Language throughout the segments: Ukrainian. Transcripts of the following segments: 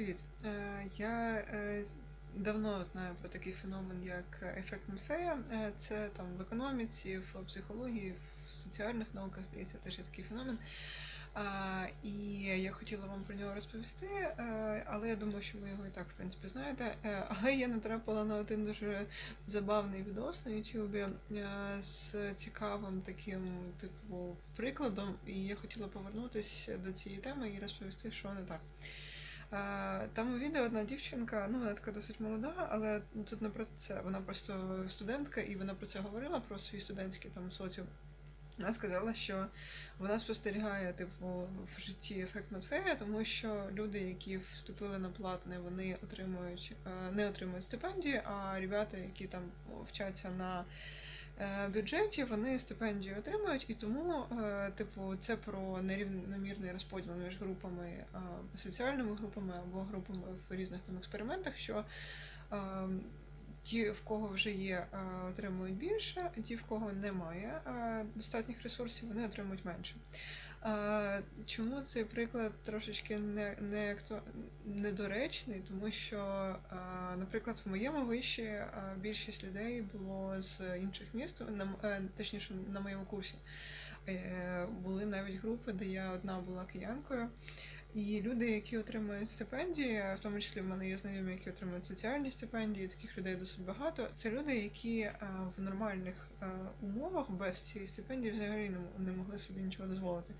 Привіт. Е, Я е, давно знаю про такий феномен, як ефект Морфея. Е, Це там в економіці, в психології, в соціальних науках, здається, теж є такий феномен. І я хотіла вам про нього розповісти, але я думаю, що ви його і так, в принципі, знаєте. Але я натрапила на один дуже забавний відос на Ютубі з цікавим таким, типу, прикладом, і я хотіла повернутися до цієї теми і розповісти, що не так. Там у відео одна дівчинка, ну вона така досить молода, але тут не про це. Вона просто студентка, і вона про це говорила, про свій студентський там соціум. Вона сказала, що вона спостерігає, типу, в житті ефект Матфея, тому що люди, які вступили на платне, вони отримують е, не отримують стипендії, а ребята, які там вчаться на бюджеті, вони стипендію отримують, і тому, е, типу, це про нерівномірний розподіл між групами, е, соціальними групами або групами в різних там експериментах, що е, ті, в кого вже є, е, отримують більше, а ті, в кого немає е, достатніх ресурсів, вони отримують менше. Чому цей приклад трошечки не, не акту... недоречний? Тому що, наприклад, в моєму виші більшість людей було з інших міст, е, точніше, на моєму курсі. Е, Були навіть групи, де я одна була киянкою. І люди, які отримують стипендії, в тому числі в мене є знайомі, які отримують соціальні стипендії, таких людей досить багато. Це люди, які е, в нормальних е, умовах без цієї стипендії взагалі не могли собі нічого дозволити.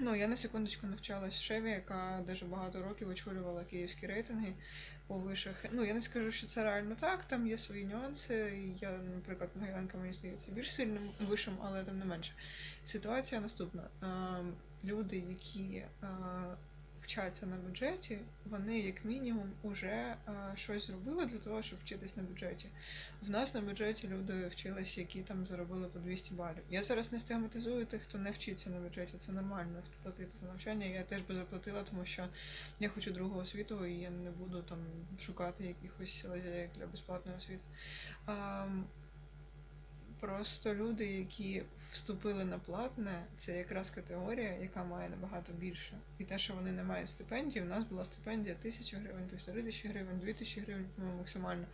Ну, я на секундочку навчалась в Шеві, яка дуже багато років очолювала київські рейтинги по вишах. Ну, я не скажу, що це реально так, там є свої нюанси. Я, наприклад, Могилянка, мені здається, більш сильним вишим, але тим не менше. Ситуація наступна. Ем, Люди, які е, вчаться на бюджеті, вони як мінімум уже е, щось зробили для того, щоб вчитись на бюджеті. В нас на бюджеті люди вчилися, які там заробили по 200 балів. Я зараз не стигматизую тих, хто не вчиться на бюджеті. Це нормально платити за навчання. Я теж би заплатила, тому що я хочу другого освіту, і я не буду там шукати якихось лазяєк для безплатної освіти. Просто люди, які вступили на платне, це якраз категорія, яка має набагато більше. І те, що вони не мають стипендії, у нас була стипендія 1000 гривень, півтори тисячі гривень, 2000 гривень, по-моєму, максимально.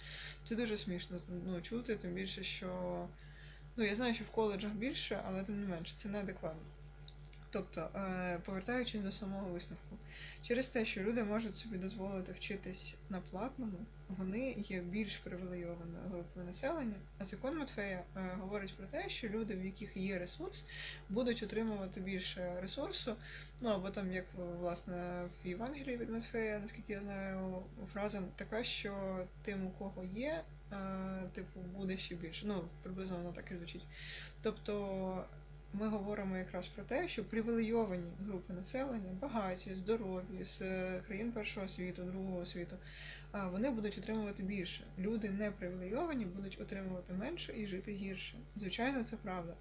Це дуже смішно ну, чути, тим більше, що ну я знаю, що в коледжах більше, але тим не менше, це неадекватно. Тобто, е, повертаючись до самого висновку, через те, що люди можуть собі дозволити вчитись на платному, вони є більш привілейованою групою населення. А закон Матфея е, говорить про те, що люди, в яких є ресурс, будуть отримувати більше ресурсу. Ну або там, як власне в Євангелії від Матфея, наскільки я знаю, фраза така, що тим, у кого є, е, типу, буде ще більше. Ну, приблизно вона так і звучить. Тобто ми говоримо якраз про те, що привілейовані групи населення, багаті, здорові, з е, країн першого світу, другого світу, вони будуть отримувати більше. Люди не привілейовані будуть отримувати менше і жити гірше. Звичайно, це правда.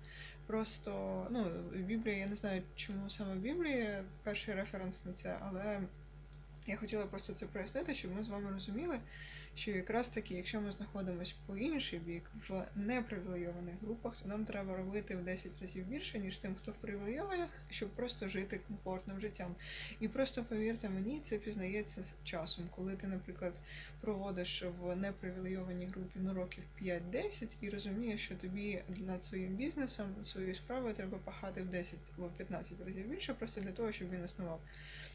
Просто ну, Біблія, я не знаю, чому саме Біблія перший референс на це, але я хотіла просто це прояснити, щоб ми з вами розуміли, що якраз таки, якщо ми знаходимося по інший бік в непривілейованих групах, то нам треба робити в 10 разів більше, ніж тим, хто в привілейованих, щоб просто жити комфортним життям. І просто повірте мені, це пізнається з часом, коли ти, наприклад, проводиш в непривілейованій групі ну, років 5-10 і розумієш, що тобі над своїм бізнесом, своєю справою треба пахати в 10 або 15 разів більше, просто для того, щоб він існував.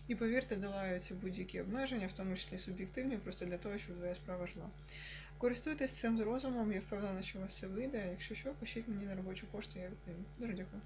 І повірте, долаються будь-які обмеження, в тому числі суб'єктивні, просто для того, щоб твоя справа жила. Користуйтесь цим з розумом, я впевнена, що у вас все вийде. Якщо що, пишіть мені на робочу пошту, я відповім. Дуже дякую.